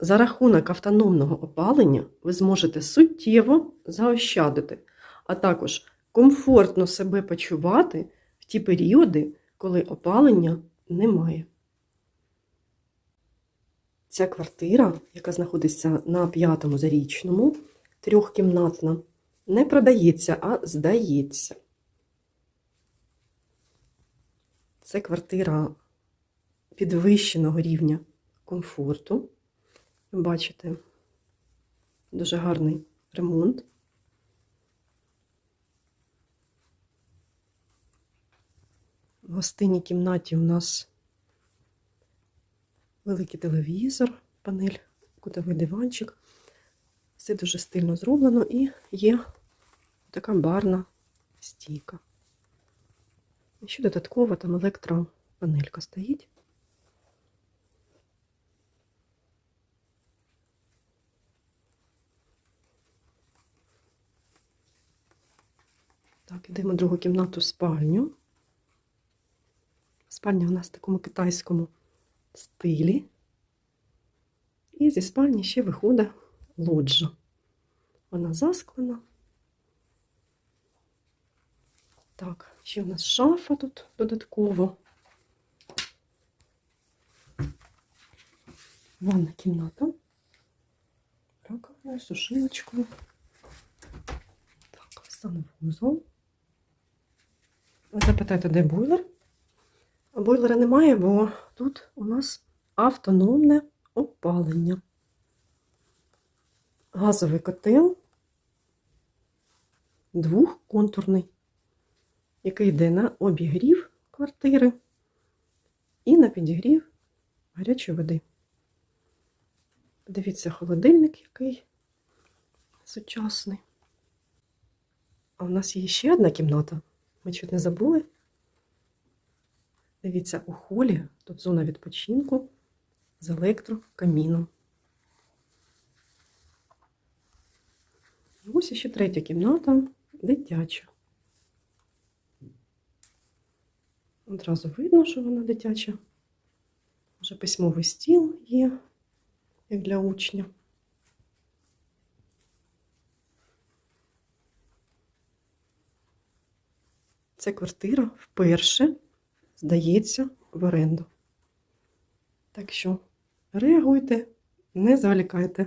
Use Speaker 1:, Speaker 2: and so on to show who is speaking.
Speaker 1: За рахунок автономного опалення ви зможете суттєво заощадити, а також комфортно себе почувати в ті періоди, коли опалення немає. Ця квартира, яка знаходиться на п'ятому зарічному, трьохкімнатна, не продається, а здається. Це квартира підвищеного рівня комфорту. Бачите, дуже гарний ремонт. В гостинній кімнаті у нас великий телевізор, панель, кутовий диванчик. Все дуже стильно зроблено і є така барна стійка. І ще додатково там електропанелька стоїть. Так, йдемо в другу кімнату спальню. Спальня у нас в такому китайському стилі. І зі спальні ще виходить лоджа. Вона засклена. Так, ще у нас шафа тут додатково. Ванна кімната. Раковина, сушилочкою. Так, санвузол. Ви запитаєте, де бойлер? Бойлера немає, бо тут у нас автономне опалення. Газовий котел двохконтурний, який йде на обігрів квартири і на підігрів гарячої води. Дивіться, холодильник який сучасний. А у нас є ще одна кімната. Ми чуть не забули. Дивіться, у холі тут зона відпочинку з електрокаміном. Ось ще третя кімната, дитяча. Одразу видно, що вона дитяча. Вже письмовий стіл є, як для учня. Ця квартира вперше здається в оренду. Так що реагуйте, не зволікайте.